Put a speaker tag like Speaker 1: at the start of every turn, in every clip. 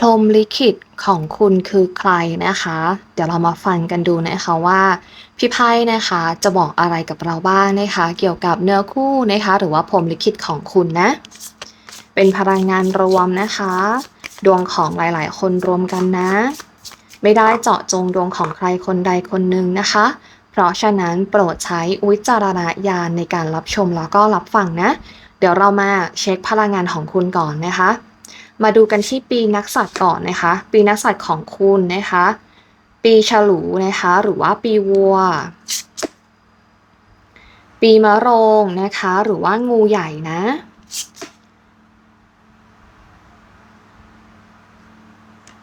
Speaker 1: พรมลิขิตของคุณคือใครนะคะ เดี๋ยวเรามาฟังกันดูนะคะว่าพี่ไพ่นะคะจะบอกอะไรกับเราบ้างนะคะ เกี่ยวกับเนื้อคู่นะคะ หรือว่าพรมลิขิตของคุณนะ เป็นพลังงานรวมนะคะ ดวงของหลายๆ คนรวมกันนะ ไม่ได้เจาะจงดวงของใครคนใดคนหนึ่งนะคะ เพราะฉะนั้นโปรดใช้วิจารณญาณในการรับชมแล้วก็รับฟังนะ เดี๋ยวเรามาเช็คพลังงานของคุณก่อนนะคะ มาดูกันที่ปีนักสัตว์ก่อนนะคะ ปีนักสัตว์ของคุณนะคะ ปีฉลูนะคะ หรือว่าปีวัว ปีมะโรงนะคะ หรือว่างูใหญ่นะ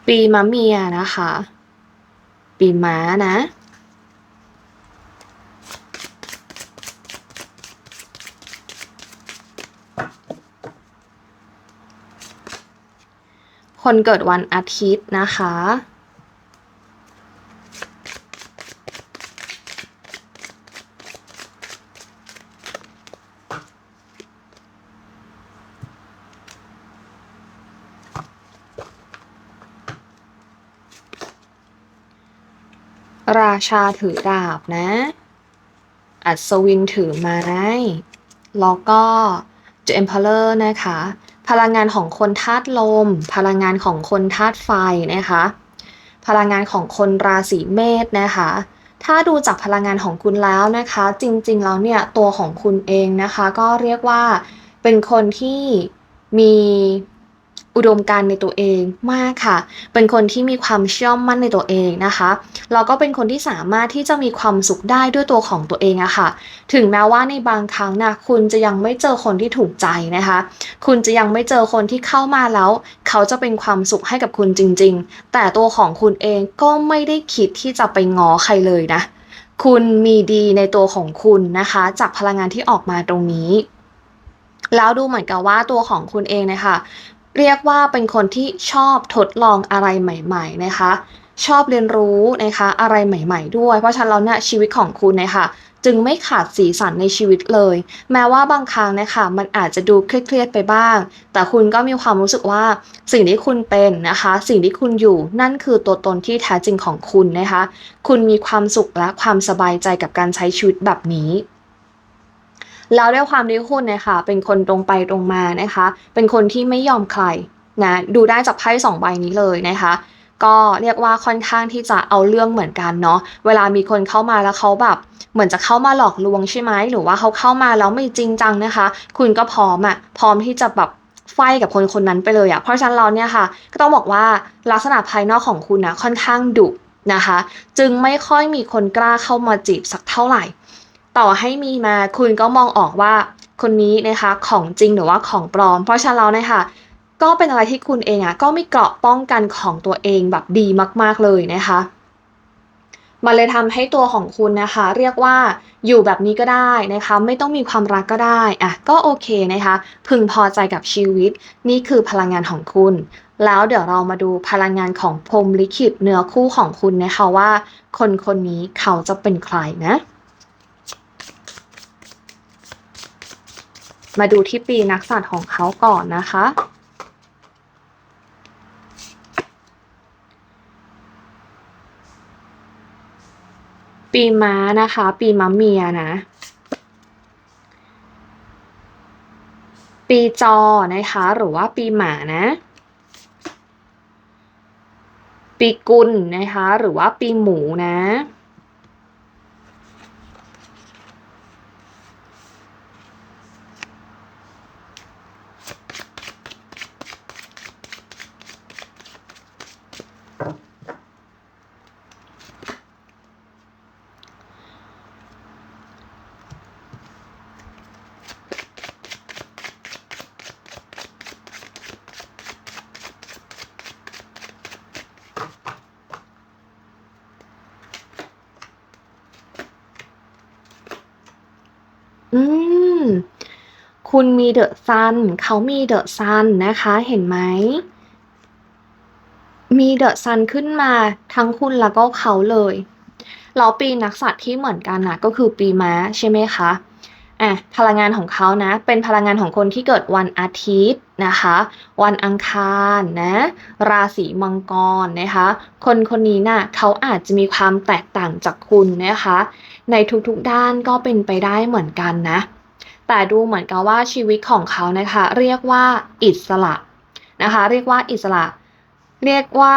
Speaker 1: ปีมะเมียนะคะ ปีม้านะ คนเกิดวันอาทิตย์นะคะ ราชาถือดาบนะ อัศวินถือไม้ แล้วก็ The Emperor นะคะ พลังงานของคนธาตุลม พลังงานของคนธาตุไฟนะคะ พลังงานของคนราศีเมษนะคะ ถ้าดูจากพลังงานของคุณแล้วนะคะ จริงๆแล้วเนี่ยตัวของคุณเองนะคะ ก็เรียกว่าเป็นคนที่มี อุดมการณ์ในตัวเองมากค่ะ เป็นคนที่มีความเชื่อมั่นในตัวเองนะคะแล้วก็เป็นคนที่สามารถที่จะมีความสุขได้ด้วยตัวของตัวเองอะค่ะ ถึงแม้ว่าในบางครั้งนะคุณจะยังไม่เจอคนที่ถูกใจนะคะ คุณจะยังไม่เจอคนที่เข้ามาแล้ว เขาจะเป็นความสุขให้กับคุณจริง ๆ แต่ตัวของคุณเองก็ไม่ได้คิดที่จะไปง้อใครเลยนะ คุณมีดีในตัวของคุณนะคะ จากพลังงานที่ออกมาตรงนี้แล้วดูเหมือนกับว่าตัวของคุณเองนะคะ เรียกว่าเป็นคนที่ชอบทดลองอะไรใหม่ๆนะคะ ชอบเรียนรู้นะคะอะไรใหม่ๆด้วย เพราะฉะนั้นแล้วเนี่ยชีวิตของคุณนะคะจึงไม่ขาดสีสันในชีวิตเลย แม้ว่าบางครั้งนะคะมันอาจจะดูเครียดๆไปบ้าง แต่คุณก็มีความรู้สึกว่าสิ่งที่คุณเป็นนะคะ สิ่งที่คุณอยู่นั่นคือตัวตนที่แท้จริงของคุณนะคะ คุณมีความสุขและความสบายใจกับการใช้ชีวิตแบบนี้ แล้วด้วยความที่คุณเนี่ยค่ะเป็นคนตรงไปตรงมานะคะ เป็นคนที่ไม่ยอมใครนะดูได้จากไพ่สองใบนี้เลยนะคะก็เรียกว่าค่อนข้างที่จะเอาเรื่องเหมือนกันเนาะ เวลามีคนเข้ามาแล้วเขาแบบ เหมือนจะเข้ามาหลอกลวงใช่ไหมหรือว่าเขาเข้ามาแล้วไม่จริงจังนะคะ คุณก็พร้อมอะพร้อมที่จะแบบไฟกับคนคนนั้นไปเลยอะเพราะฉะนั้นเราเนี่ยค่ะ ก็ต้องบอกว่าลักษณะภายนอกของคุณนะค่อนข้างดุนะคะ จึงไม่ค่อยมีคนกล้าเข้ามาจีบสักเท่าไหร่ ต่อให้มีมาคุณก็มองออกว่าคนนี้นะคะของจริงหรือว่าของปลอม เพราะฉะนั้นเราเนี่ยค่ะก็เป็นอะไรที่คุณเองอะก็มีเกราะป้องกันของตัวเองแบบดีมาก ๆเลยนะคะมันเลยทำให้ตัวของคุณนะคะ เรียกว่าอยู่แบบนี้ก็ได้นะคะ ไม่ต้องมีความรักก็ได้อะก็โอเคนะคะ พึงพอใจกับชีวิต นี่คือพลังงานของคุณ แล้วเดี๋ยวเรามาดูพลังงานของพรมลิขิตเนื้อคู่ของคุณนะคะว่า คนคนนี้เขาจะเป็นใครนะ มาดูที่ปีนักสัตว์ของเขาก่อนนะคะ ปีม้านะคะ ปีมะเมียนะ ปีจอนะคะ หรือว่าปีหมานะ ปีกุลนะคะ หรือว่าปีหมูนะ อืม คุณมีเดอะซันเขามีเดอะซันนะคะ เห็นไหม มีเดอะซันขึ้นมาทั้งคุณแล้วก็เขาเลย แล้วปีนักสัตว์ที่เหมือนกันนะก็คือปีม้าใช่ไหมคะ อะพลังงานของเขานะ เป็นพลังงานของคนที่เกิดวันอาทิตย์นะคะ วันอังคารนะ ราศีมังกรนะคะ คนคนนี้น่ะเขาอาจจะมีความแตกต่างจากคุณนะคะ ในทุกๆด้านก็เป็นไปได้เหมือนกันนะ แต่ดูเหมือนกับว่าชีวิตของเขานะคะ เรียกว่าอิสระนะคะ เรียกว่าอิสระ เรียกว่า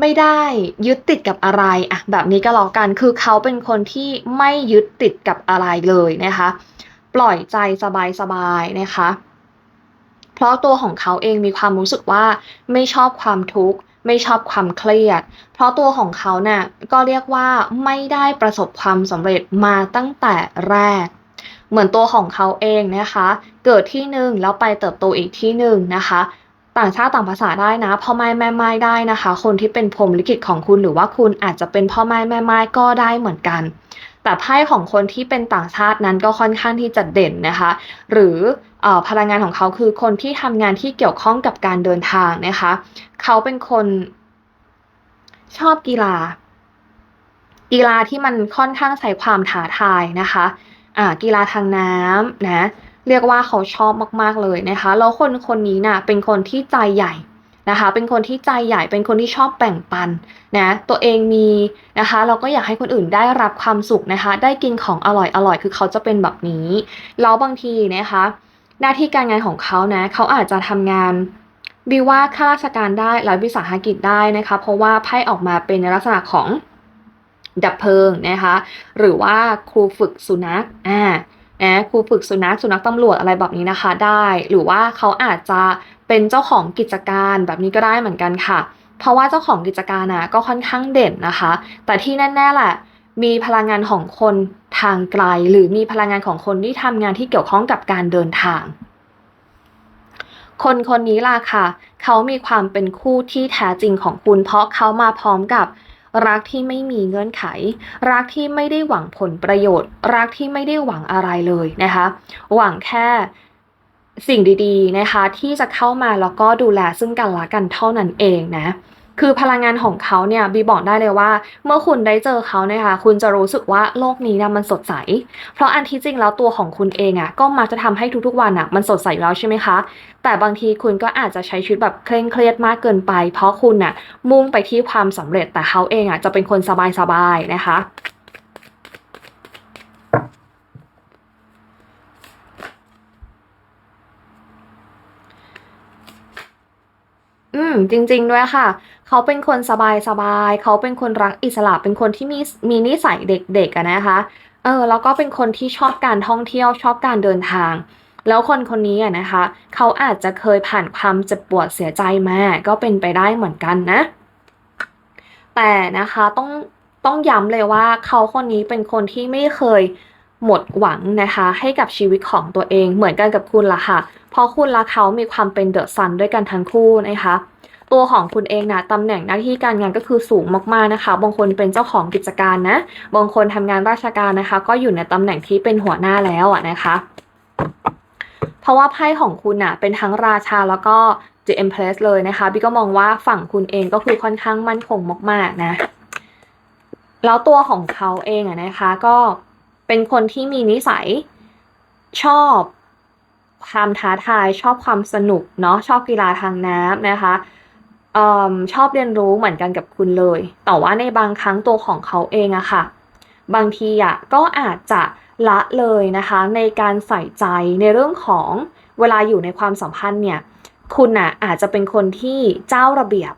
Speaker 1: ไม่ได้ยึดติดกับอะไรอะแบบนี้ก็แล้วกันคือเขาเป็นคนที่ไม่ยึดติดกับอะไรเลยนะคะ ปล่อยใจสบายๆนะคะ เพราะตัวของเขาเองมีความรู้สึกว่าไม่ชอบความทุกข์ไม่ชอบความเครียด เพราะตัวของเขาเนี่ยก็เรียกว่าไม่ได้ประสบความสำเร็จมาตั้งแต่แรก เหมือนตัวของเขาเองนะคะ เกิดที่หนึ่งแล้วไปเติบโตอีกที่หนึ่งนะคะ ต่างชาติต่างภาษาได้นะพ่อไม้แม่ไม้ได้นะคะ คนที่เป็นพรมลิขิตของคุณหรือว่าคุณอาจจะเป็นพ่อไม้แม่ไม้ก็ได้เหมือนกัน แต่ไพ่ของคนที่เป็นต่างชาตินั้นก็ค่อนข้างที่จะเด่นนะคะ หรือออพลังงานของเขาคือคนที่ทำงานที่เกี่ยวข้องกับการเดินทางนะคะ เขาเป็นคนชอบกีฬา กีฬาที่มันค่อนข้างใส่ความท้าทายนะคะอ่ากีฬาทางน้ำนะ เรียกว่าเขาชอบมากๆเลยนะคะแล้วคนคนนี้น่ะเป็นคนที่ใจใหญ่นะคะ เป็นคนที่ใจใหญ่เป็นคนที่ชอบแบ่งปันนะตัวเองมีนะคะ เราก็อยากให้คนอื่นได้รับความสุขนะคะ ได้กินของอร่อยอร่อยคือเขาจะเป็นแบบนี้แล้วบางทีนะคะ หน้าที่การงานของเขานะเขาอาจจะทำงานวิว่าข้าราชการได้รัฐวิสาหกิจได้นะคะ เพราะว่าไพ่ออกมาเป็นในลักษณะของดับเพลิงนะคะ หรือว่าครูฝึกสุนัขอ่า นะครูฝึกสุนัขสุนัขตำรวจอะไรแบบนี้นะคะได้ หรือว่าเขาอาจจะเป็นเจ้าของกิจการแบบนี้ก็ได้เหมือนกันค่ะ เพราะว่าเจ้าของกิจการนะก็ค่อนข้างเด่นนะคะ แต่ที่แน่ๆแหละมีพลังงานของคนทางไกล หรือมีพลังงานของคนที่ทำงานที่เกี่ยวข้องกับการเดินทาง คนคนนี้ล่ะค่ะ เขามีความเป็นคู่ที่แท้จริงของคุณ เพราะเขามาพร้อมกับ รักที่ไม่มีเงื่อนไข รักที่ไม่ได้หวังผลประโยชน์ รักที่ไม่ได้หวังอะไรเลยนะคะ หวังแค่สิ่งดีๆนะคะที่จะเข้ามาแล้วก็ดูแลซึ่งกันและกันเท่านั้นเองนะ คือพลังงานของเขาเนี่ยบีบอกได้เลยว่า เมื่อคุณได้เจอเขาเนะคะคุณจะรู้สึกว่าโลกนี้นะมันสดใส เพราะอันที่จริงแล้วตัวของคุณเองอะ่ะก็มักจะทำให้ทุกๆวันอะ่ะมันสดใสอยู่แล้วใช่ไหมคะ แต่บางทีคุณก็อาจจะใช้ชีวิตแบบเคร่งเครียดมากเกินไป เพราะคุณน่ะมุ่งไปที่ความสำเร็จแต่เขาเองอะจะเป็นคนสบายๆนะคะอืม จริง ๆ ด้วยค่ะ เขาเป็นคนสบายๆเขาเป็นคนรักอิสระเป็นคนที่มีมีนิสัยเด็กๆอะนะคะเออแล้วก็เป็นคนที่ชอบการท่องเที่ยวชอบการเดินทาง แล้วคนคนนี้อะนะคะ เขาอาจจะเคยผ่านความเจ็บปวดเสียใจมาก็เป็นไปได้เหมือนกันนะ แต่นะคะต้องต้องย้ำเลยว่าเขาคนนี้เป็นคนที่ไม่เคยหมดหวังนะคะให้กับชีวิตของตัวเองเหมือนกันกับคุณละค่ะ เพราะคุณและเขามีความเป็นเดอะซันด้วยกันทั้งคู่นะคะ ตัวของคุณเองนะตำแหน่งหน้าที่การงานก็คือสูงมากๆนะคะ บางคนเป็นเจ้าของกิจการนะ บางคนทำงานราชการนะคะ ก็อยู่ในตำแหน่งที่เป็นหัวหน้าแล้วอะนะคะ เพราะว่าไพ่ของคุณอะเป็นทั้งราชาแล้วก็ The Empress เลยนะคะพี่ก็มองว่าฝั่งคุณเองก็คือค่อนข้างมั่นคงมาก ๆนะ แล้วตัวของเขาเองอะนะคะ ก็เป็นคนที่มีนิสัยชอบความท้าทายชอบความสนุกเนาะชอบกีฬาทางน้ำนะคะ ออชอบเรียนรู้เหมือนกันกับคุณเลย แต่ว่าในบางครั้งตัวของเขาเองอะค่ะ บางทีอะก็อาจจะละเลยนะคะ ในการใส่ใจในเรื่องของเวลาอยู่ในความสัมพันธ์เนี่ย คุณน่ะอาจจะเป็นคนที่เจ้าระเบียบ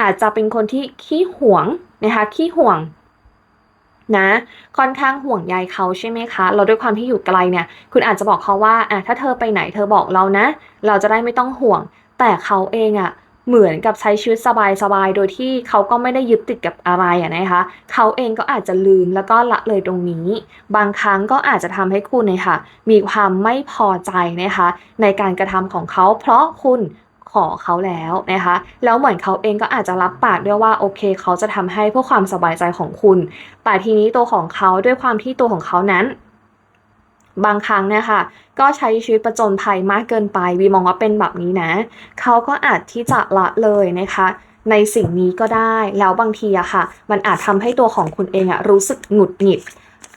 Speaker 1: อาจจะเป็นคนที่ขี้หวงนะคะขี้ห่วงนะค่อนข้างห่วงใยเขาใช่ไหมคะ เราด้วยความที่อยู่ไกลเนี่ย คุณอาจจะบอกเขาว่าอะถ้าเธอไปไหนเธอบอกเรานะ เราจะได้ไม่ต้องห่วง แต่เขาเองอะ เหมือนกับใช้ชีวิตสบายๆ โดยที่เขาก็ไม่ได้ยึดติดกับอะไรอะนะคะ เขาเองก็อาจจะลืมแล้วก็ละเลยตรงนี้ บางครั้งก็อาจจะทำให้คุณเนี่ยค่ะ มีความไม่พอใจนะคะ ในการกระทำของเขาเพราะคุณขอเขาแล้วนะคะ แล้วเหมือนเขาเองก็อาจจะรับปากด้วยว่าโอเค เขาจะทำให้เพื่อความสบายใจของคุณ แต่ทีนี้ตัวของเขาด้วยความที่ตัวของเขานั้น บางครั้งเนี่ยค่ะ ก็ใช้ชีวิตประจนภัยมากเกินไปวีมองว่าเป็นแบบนี้นะ เขาก็อาจที่จะละเลยนะคะ ในสิ่งนี้ก็ได้แล้วบางทีอะค่ะ มันอาจทำให้ตัวของคุณเองอะรู้สึกหงุดหงิด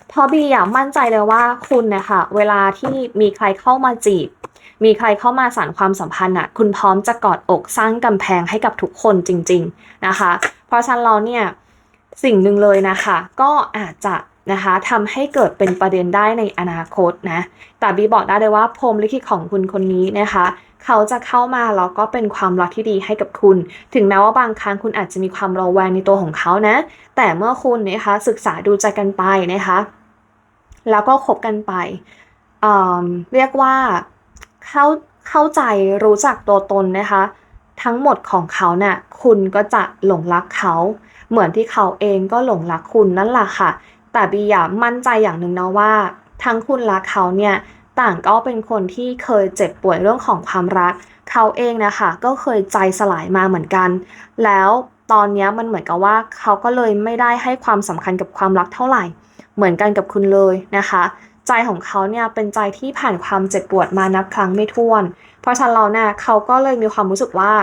Speaker 1: เพราะบีอยากมั่นใจเลยว่าคุณนะคะเวลาที่มีใครเข้ามาจีบ มีใครเข้ามาสานความสัมพันธ์อะคุณพร้อมจะกอดอกสร้างกำแพงให้กับทุกคนจริง ๆนะคะ เพราะฉะนั้นเราเนี่ยสิ่งหนึ่งเลยนะคะ ก็อาจจะ นะคะทำให้เกิดเป็นประเด็นได้ในอนาคตนะแต่บีบอกได้เลยว่าพรมลิขิตของคุณคนนี้นะคะ เขาจะเข้ามาแล้วก็เป็นความรักที่ดีให้กับคุณ ถึงแม้ว่าบางครั้งคุณอาจจะมีความระแวงในตัวของเขานะ แต่เมื่อคุณนะคะศึกษาดูใจกันไปนะคะ แล้วก็คบกันไปเเรียกว่าเข้าเข้าใจรู้จักตัวตนนะคะ ทั้งหมดของเขาเนะ่ะคุณก็จะหลงรักเขา เหมือนที่เขาเองก็หลงรักคุณนั่นแหละค่ะ แต่บีอยากมั่นใจอย่างหนึ่งนะว่า ทั้งคุณและเขาเนี่ยต่างก็เป็นคนที่เคยเจ็บป่วยเรื่องของความรัก เขาเองนะคะก็เคยใจสลายมาเหมือนกัน แล้วตอนนี้มันเหมือนกับว่าเขาก็เลยไม่ได้ให้ความสำคัญกับความรักเท่าไหร่ เหมือนกันกับคุณเลยนะคะ ใจของเขาเนี่ยเป็นใจที่ผ่านความเจ็บปวดมานับครั้งไม่ถ้วน เพราะฉะนั้นเราเนี่ยเขาก็เลยมีความรู้สึกว่า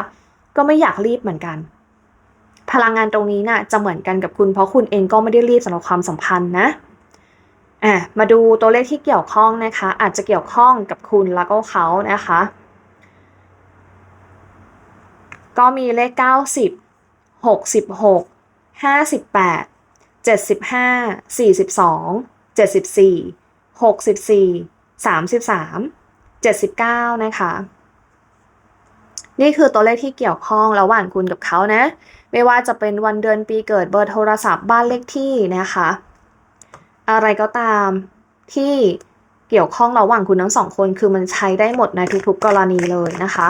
Speaker 1: ก็ไม่อยากรีบเหมือนกัน พลังงานตรงนี้น่ะจะเหมือนกันกับคุณ เพราะคุณเองก็ไม่ได้รีบสำหรับความสัมพันธ์นะอะมาดูตัวเลขที่เกี่ยวข้องนะคะ อาจจะเกี่ยวข้องกับคุณแล้วก็เขานะคะ ก็มีเลข 90 66 58 75 42 74 64 33 79 นะคะ นี่คือตัวเลขที่เกี่ยวข้องระหว่างคุณกับเขานะ ไม่ว่าจะเป็นวันเดือนปีเกิดเบอร์โทรศัพท์บ้านเลขที่นะคะ อะไรก็ตามที่เกี่ยวข้องระหว่างคุณทั้งสองคนคือมันใช้ได้หมดในทุกๆกรณีเลยนะคะ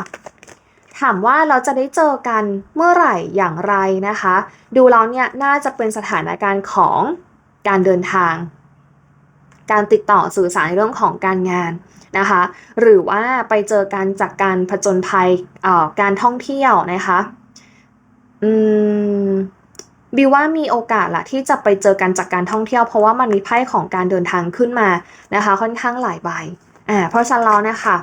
Speaker 1: ถามว่าเราจะได้เจอกันเมื่อไหร่อย่างไรนะคะ ดูแล้วเนี่ยน่าจะเป็นสถานการณ์ของการเดินทาง การติดต่อสื่อสารในเรื่องของการงานนะคะ หรือว่าไปเจอกันจากการผจญภัยการท่องเที่ยวนะคะอืมบิวว่ามีโอกาสละที่จะไปเจอกันจากการท่องเที่ยว เพราะว่ามันมีไพ่ของการเดินทางขึ้นมานะคะ ค่อนข้างหลายใบอ่าเพราะฉะนั้นแล้วนะคะ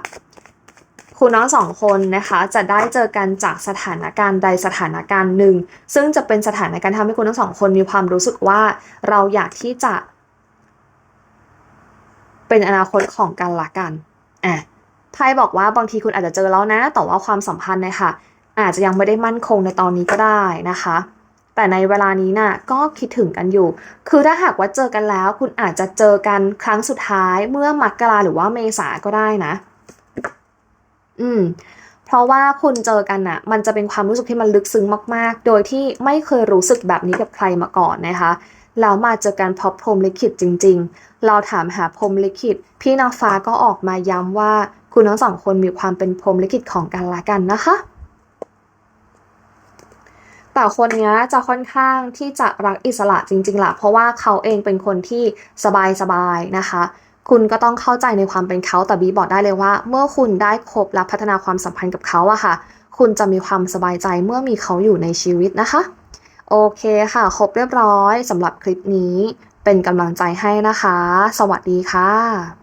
Speaker 1: คุณน้องสองคนนะคะจะได้เจอกันจากสถานการณ์ใดสถานการณ์หนึ่ง ซึ่งจะเป็นสถานการณ์ทำให้คุณทั้งสองคนมีความรู้สึกว่าเราอยากที่จะ เป็นอนาคตของกันละกันอะไพ่บอกว่าบางทีคุณอาจจะเจอแล้วนะ แต่ว่าความสัมพันธ์นะคะอาจจะยังไม่ได้มั่นคงในตอนนี้ก็ได้นะคะ แต่ในเวลานี้นะ่ะก็คิดถึงกันอยู่ คือถ้าหากว่าเจอกันแล้ว คุณอาจจะเจอกันครั้งสุดท้ายเมื่อมกราหรือว่าเมษาก็ได้นะ อืม เพราะว่าคุณเจอกันน่ะ มันจะเป็นความรู้สึกที่มันลึกซึ้งมาก ๆ โดยที่ไม่เคยรู้สึกแบบนี้กับใครมาก่อนนะคะ แล้วมาเจอกันพบพรมลิขิตจริง ๆ เราถามหาพรมลิขิต พี่นางฟ้าก็ออกมาย้ำว่าคุณทั้งสองคนมีความเป็นพรมลิขิตของกันและกันนะคะแต่คนนี้จะค่อนข้างที่จะรักอิสระจริงๆล่ะ เพราะว่าเขาเองเป็นคนที่สบายๆนะคะ คุณก็ต้องเข้าใจในความเป็นเขาแต่บีบอกได้เลยว่า เมื่อคุณได้คบและพัฒนาความสัมพันธ์กับเขาอะค่ะ คุณจะมีความสบายใจเมื่อมีเขาอยู่ในชีวิตนะคะ โอเคค่ะ ครบเรียบร้อยสำหรับคลิปนี้ เป็นกำลังใจให้นะคะ สวัสดีค่ะ